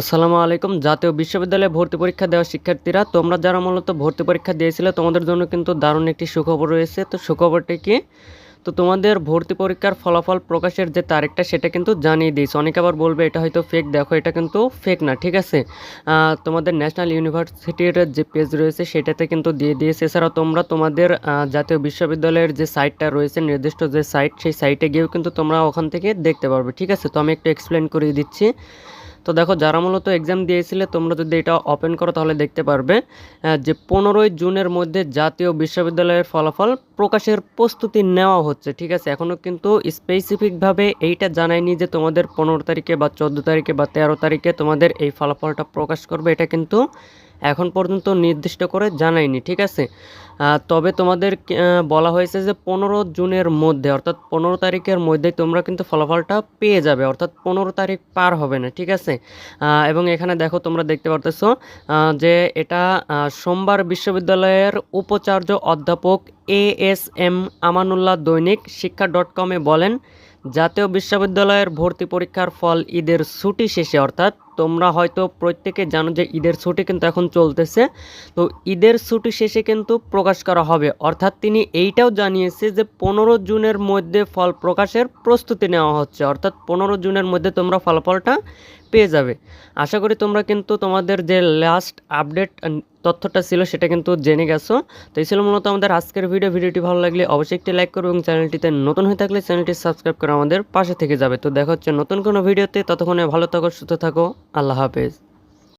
আসসালামু আলাইকুম। জাতীয় বিশ্ববিদ্যালয়ে ভর্তি পরীক্ষা দেওয়া শিক্ষার্থীরা, তোমরা যারা মূলত ভর্তি পরীক্ষা দিয়েছিলে, তোমাদের জন্য কিন্তু দারুণ একটি সুখবর রয়েছে। তো সুখবরটি কি? তো তোমাদের ভর্তি পরীক্ষার ফলাফল প্রকাশের যে তারিখটা, সেটা কিন্তু জানিয়ে দিয়েছে। অনেকে আবার বলবে, এটা হয়তো ফেক দেখো, এটা কিন্তু ফেক না। ঠিক আছে? তোমাদের ন্যাশনাল ইউনিভার্সিটির যে পেজ রয়েছে, সেটাতে কিন্তু দিয়ে দিয়েছে। এছাড়াও তোমরা তোমাদের জাতীয় বিশ্ববিদ্যালয়ের যে সাইটটা রয়েছে, নির্দিষ্ট যে সাইট সেই সাইটে গিয়েও কিন্তু তোমরা ওখান থেকে দেখতে পারবে। ঠিক আছে? তো আমি একটু এক্সপ্লেন করে দিচ্ছি। তো দেখো, যারা মূলত এক্সাম দিয়েছিলে, তোমরা যদি এটা ওপেন করো, তাহলে দেখতে পারবে যে পনেরোই জুনের মধ্যে জাতীয় বিশ্ববিদ্যালয়ের ফলাফল প্রকাশের প্রস্তুতি নেওয়া হচ্ছে, ঠিক আছে? এখনও কিন্তু স্পেসিফিকভাবে এইটা জানায়নি যে তোমাদের পনেরো তারিখে বা চোদ্দ তারিখে বা তেরো তারিখে তোমাদের এই ফলাফলটা প্রকাশ করবে, এটা কিন্তু এখন পর্যন্ত নির্দিষ্ট করে জানায়নি ঠিক আছে? তবে তোমাদের বলা হয়েছে যে পনেরো জুনের মধ্যে, অর্থাৎ পনেরো তারিখের মধ্যে তোমরা কিন্তু ফলাফলটা পেয়ে যাবে, অর্থাৎ পনেরো তারিখ পার হবে না, ঠিক আছে? এবং এখানে দেখো তোমরা দেখতে পারতেছো যে এটা সোমবার বিশ্ববিদ্যালয়ের উপাচার্য অধ্যাপক এ এস এম আমানুল্লাহ দৈনিক শিক্ষা ডট কমে বলেন, জাতীয় বিশ্ববিদ্যালয়ের ভর্তি পরীক্ষার ফল ঈদের ছুটি শেষে, অর্থাৎ তোমরা হয়তো প্রত্যেকে জানো যে ঈদের ছুটি কিন্তু এখন চলতেছে। তো ঈদের ছুটি শেষে কিন্তু প্রকাশ করা হবে। অর্থাৎ তিনি এইটাও জানিয়েছে যে পনেরো জুনের মধ্যে ফল প্রকাশের প্রস্তুতি নেওয়া হচ্ছে। অর্থাৎ পনেরো জুনের মধ্যে তোমরা ফলাফলটা পেয়ে যাবে। আশা করি তোমরা কিন্তু তোমাদের যে লাস্ট আপডেট তথ্যটা ছিল সেটা কিন্তু জেনে গেছো। তো এই ছিল মূলত আমাদের আজকের ভিডিও ভিডিওটি ভালো লাগলে অবশ্যই একটি লাইক করো এবং চ্যানেলটিতে নতুন হয়ে থাকলে চ্যানেলটি সাবস্ক্রাইব করে আমাদের পাশে থেকে যাবে। তো দেখা হচ্ছে নতুন কোনো ভিডিওতে ততক্ষণে ভালো থাকো, সুস্থ থাকো। আল্লাহ হাফেজ।